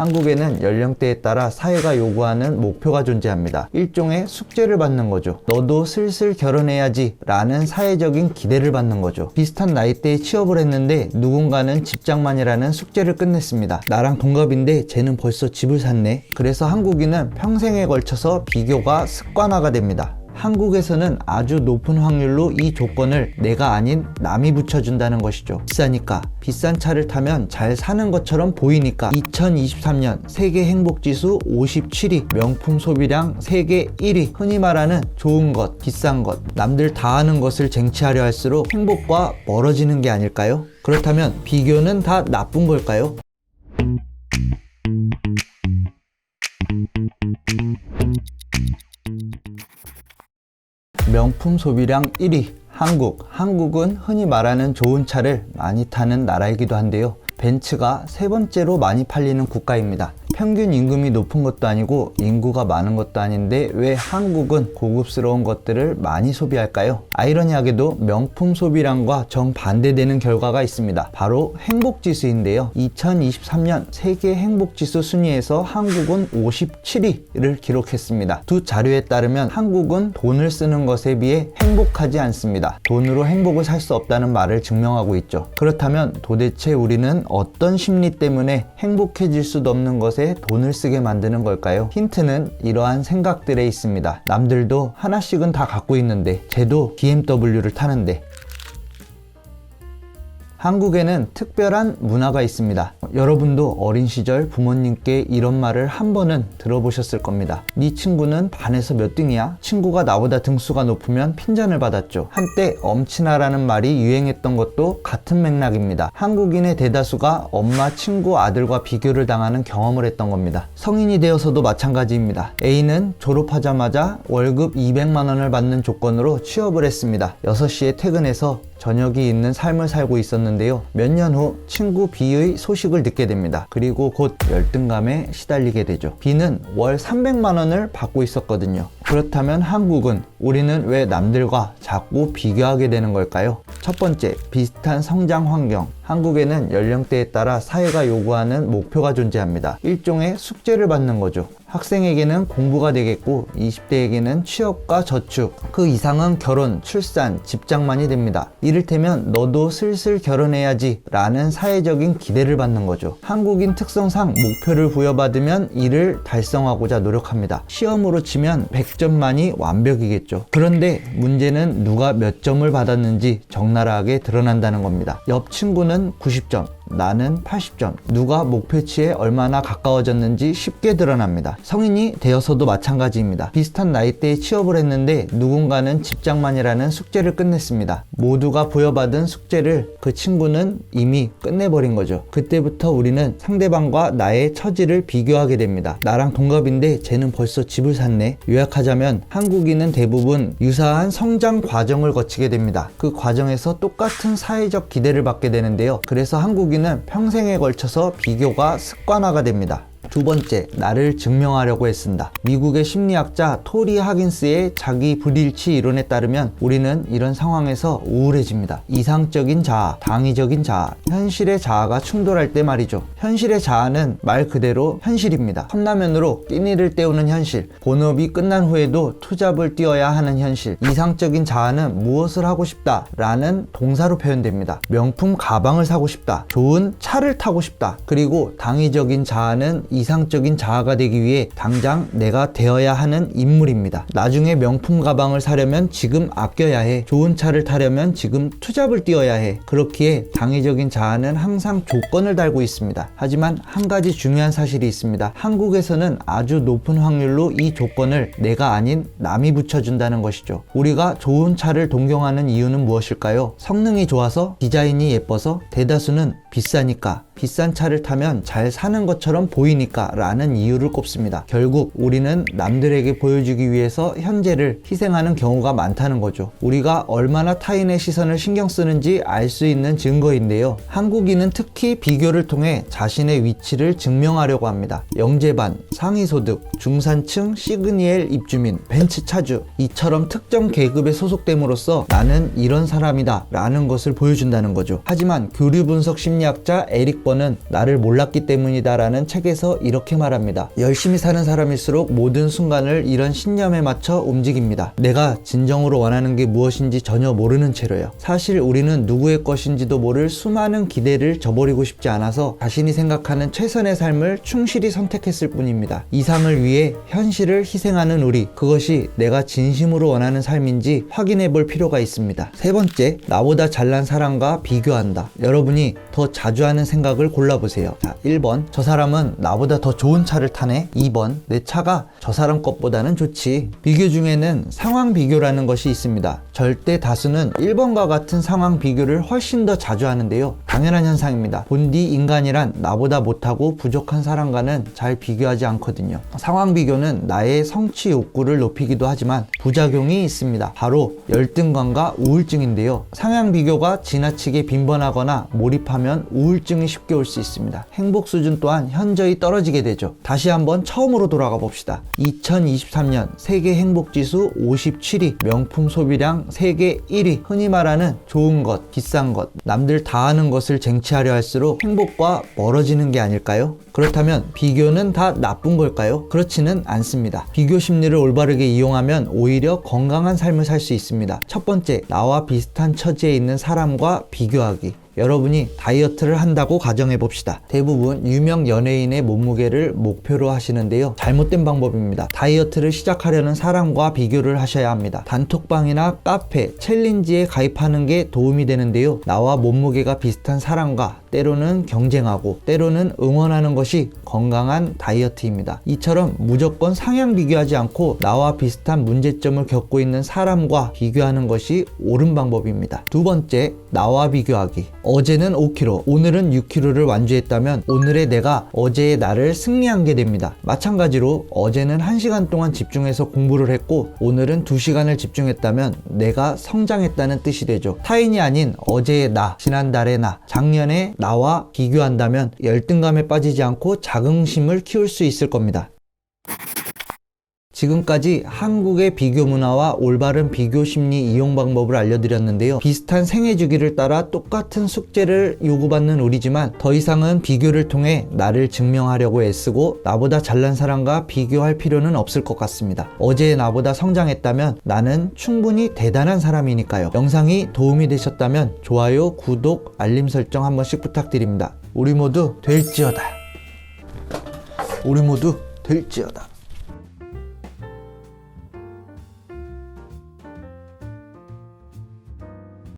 한국에는 연령대에 따라 사회가 요구하는 목표가 존재합니다. 일종의 숙제를 받는 거죠. 너도 슬슬 결혼해야지 라는 사회적인 기대를 받는 거죠. 비슷한 나이대에 취업을 했는데 누군가는 집장만이라는 숙제를 끝냈습니다. 나랑 동갑인데 쟤는 벌써 집을 샀네. 그래서 한국인은 평생에 걸쳐서 비교가 습관화가 됩니다. 한국에서는 아주 높은 확률로 이 조건을 내가 아닌 남이 붙여준다는 것이죠. 비싸니까. 비싼 차를 타면 잘 사는 것처럼 보이니까 2023년 세계 행복지수 57위, 명품 소비량 세계 1위, 흔히 말하는 좋은 것, 비싼 것, 남들 다 하는 것을 쟁취하려 할수록 행복과 멀어지는 게 아닐까요? 그렇다면 비교는 다 나쁜 걸까요? 명품 소비량 1위 한국. 한국은 흔히 말하는 좋은 차를 많이 타는 나라이기도 한데요. 벤츠가 세 번째로 많이 팔리는 국가입니다. 평균 임금이 높은 것도 아니고 인구가 많은 것도 아닌데 왜 한국은 고급스러운 것들을 많이 소비할까요? 아이러니하게도 명품 소비량과 정반대되는 결과가 있습니다. 바로 행복지수인데요. 2023년 세계 행복지수 순위에서 한국은 57위를 기록했습니다. 두 자료에 따르면 한국은 돈을 쓰는 것에 비해 행복하지 않습니다. 돈으로 행복을 살 수 없다는 말을 증명하고 있죠. 그렇다면 도대체 우리는 어떤 심리 때문에 행복해질 수도 없는 것에 돈을 쓰게 만드는 걸까요? 힌트는 이러한 생각들에 있습니다. 남들도 하나씩은 다 갖고 있는데, 쟤도 BMW를 타는데, 한국에는 특별한 문화가 있습니다. 여러분도 어린 시절 부모님께 이런 말을 한 번은 들어보셨을 겁니다. 네 친구는 반에서 몇 등이야? 친구가 나보다 등수가 높으면 핀잔을 받았죠. 한때 엄친아라는 말이 유행했던 것도 같은 맥락입니다. 한국인의 대다수가 엄마, 친구, 아들과 비교를 당하는 경험을 했던 겁니다. 성인이 되어서도 마찬가지입니다. A는 졸업하자마자 월급 200만 원을 받는 조건으로 취업을 했습니다. 6시에 퇴근해서 저녁이 있는 삶을 살고 있었는데요. 몇 년 후 친구 B의 소식을 듣게 됩니다. 그리고 곧 열등감에 시달리게 되죠. B는 월 300만 원을 받고 있었거든요. 그렇다면 한국은 우리는 왜 남들과 자꾸 비교하게 되는 걸까요? 첫 번째, 비슷한 성장 환경. 한국에는 연령대에 따라 사회가 요구하는 목표가 존재합니다. 일종의 숙제를 받는 거죠. 학생에게는 공부가 되겠고 20대에게는 취업과 저축, 그 이상은 결혼, 출산, 집장만이 됩니다. 이를테면 너도 슬슬 결혼해야지 라는 사회적인 기대를 받는 거죠. 한국인 특성상 목표를 부여받으면 이를 달성하고자 노력합니다. 시험으로 치면 100점 만이 완벽이겠죠. 그런데 문제는 누가 몇 점을 받았는지 적나라하게 드러난다는 겁니다. 옆 친구는 90점, 나는 80점. 누가 목표치에 얼마나 가까워졌는지 쉽게 드러납니다. 성인이 되어서도 마찬가지입니다. 비슷한 나이대에 취업을 했는데 누군가는 집장만이라는 숙제를 끝냈습니다. 모두가 부여받은 숙제를 그 친구는 이미 끝내버린 거죠. 그때부터 우리는 상대방과 나의 처지를 비교하게 됩니다. 나랑 동갑인데 쟤는 벌써 집을 샀네. 요약하자면 한국인은 대부분 유사한 성장 과정을 거치게 됩니다. 그 과정에서 똑같은 사회적 기대를 받게 되는데요. 그래서 한국인 은 평생에 걸쳐서 비교가 습관화가 됩니다. 두 번째, 나를 증명하려고 애쓴다. 미국의 심리학자 토리 하긴스의 자기 불일치 이론에 따르면 우리는 이런 상황에서 우울해집니다. 이상적인 자아, 당위적인 자아, 현실의 자아가 충돌할 때 말이죠. 현실의 자아는 말 그대로 현실입니다. 컵라면으로 끼니를 때우는 현실, 본업이 끝난 후에도 투잡을 뛰어야 하는 현실, 이상적인 자아는 무엇을 하고 싶다 라는 동사로 표현됩니다. 명품 가방을 사고 싶다, 좋은 차를 타고 싶다, 그리고 당위적인 자아는 이 상적인 자아가 되기 위해 당장 내가 되어야 하는 인물입니다. 나중에 명품 가방을 사려면 지금 아껴야 해. 좋은 차를 타려면 지금 투잡을 뛰어야 해. 그렇기에 당위적인 자아는 항상 조건을 달고 있습니다. 하지만 한 가지 중요한 사실이 있습니다. 한국에서는 아주 높은 확률로 이 조건을 내가 아닌 남이 붙여준다는 것이죠. 우리가 좋은 차를 동경하는 이유는 무엇일까요? 성능이 좋아서, 디자인이 예뻐서, 대다수는 비싸니까, 비싼 차를 타면 잘 사는 것처럼 보이니까 라는 이유를 꼽습니다. 결국 우리는 남들에게 보여주기 위해서 현재를 희생하는 경우가 많다는 거죠. 우리가 얼마나 타인의 시선을 신경 쓰는지 알 수 있는 증거인데요. 한국인은 특히 비교를 통해 자신의 위치를 증명하려고 합니다. 영재반, 상위소득, 중산층, 시그니엘 입주민, 벤츠 차주 이처럼 특정 계급에 소속됨으로써 나는 이런 사람이다 라는 것을 보여준다는 거죠. 하지만 교류 분석 심리 심리학자 에릭 번은 나를 몰랐기 때문이다라는 책에서 이렇게 말합니다. 열심히 사는 사람일수록 모든 순간을 이런 신념에 맞춰 움직입니다. 내가 진정으로 원하는 게 무엇인지 전혀 모르는 채로요. 사실 우리는 누구의 것인지도 모를 수많은 기대를 저버리고 싶지 않아서 자신이 생각하는 최선의 삶을 충실히 선택했을 뿐입니다. 이상을 위해 현실을 희생하는 우리, 그것이 내가 진심으로 원하는 삶인지 확인해 볼 필요가 있습니다. 세 번째, 나보다 잘난 사람과 비교한다. 여러분이 더 자주 하는 생각을 골라보세요. 자, 1번, 저 사람은 나보다 더 좋은 차를 타네. 2번, 내 차가 저 사람 것보다는 좋지. 비교 중에는 상황 비교라는 것이 있습니다. 절대 다수는 1번과 같은 상황 비교를 훨씬 더 자주 하는데요. 당연한 현상입니다. 본디 인간이란 나보다 못하고 부족한 사람과는 잘 비교하지 않거든요. 상황 비교는 나의 성취 욕구를 높이기도 하지만 부작용이 있습니다. 바로 열등감과 우울증인데요. 상향 비교가 지나치게 빈번하거나 몰입하면 우울증이 쉽게 올 수 있습니다. 행복 수준 또한 현저히 떨어지게 되죠. 다시 한번 처음으로 돌아가 봅시다. 2023년 세계 행복 지수 57위, 명품 소비량 세계 1위, 흔히 말하는 좋은 것, 비싼 것, 남들 다 하는 것을 쟁취하려 할수록 행복과 멀어지는 게 아닐까요? 그렇다면 비교는 다 나쁜 걸까요? 그렇지는 않습니다. 비교 심리를 올바르게 이용하면 오히려 건강한 삶을 살 수 있습니다. 첫 번째, 나와 비슷한 처지에 있는 사람과 비교하기. 여러분이 다이어트를 한다고 가정해 봅시다. 대부분 유명 연예인의 몸무게를 목표로 하시는데요. 잘못된 방법입니다. 다이어트를 시작하려는 사람과 비교를 하셔야 합니다. 단톡방이나 카페, 챌린지에 가입하는 게 도움이 되는데요. 나와 몸무게가 비슷한 사람과 때로는 경쟁하고 때로는 응원하는 것이 건강한 다이어트입니다. 이처럼 무조건 상향 비교하지 않고 나와 비슷한 문제점을 겪고 있는 사람과 비교하는 것이 옳은 방법입니다. 두 번째, 나와 비교하기. 어제는 5kg, 오늘은 6kg를 완주했다면 오늘의 내가 어제의 나를 승리한 게 됩니다. 마찬가지로 어제는 1시간 동안 집중해서 공부를 했고 오늘은 2시간을 집중했다면 내가 성장했다는 뜻이 되죠. 타인이 아닌 어제의 나, 지난달의 나, 작년의 나와 비교한다면 열등감에 빠지지 않고 자긍심을 키울 수 있을 겁니다. 지금까지 한국의 비교 문화와 올바른 비교 심리 이용 방법을 알려드렸는데요. 비슷한 생애 주기를 따라 똑같은 숙제를 요구받는 우리지만 더 이상은 비교를 통해 나를 증명하려고 애쓰고 나보다 잘난 사람과 비교할 필요는 없을 것 같습니다. 어제의 나보다 성장했다면 나는 충분히 대단한 사람이니까요. 영상이 도움이 되셨다면 좋아요, 구독, 알림 설정 한 번씩 부탁드립니다. 우리 모두 될지어다. 우리 모두 될지어다.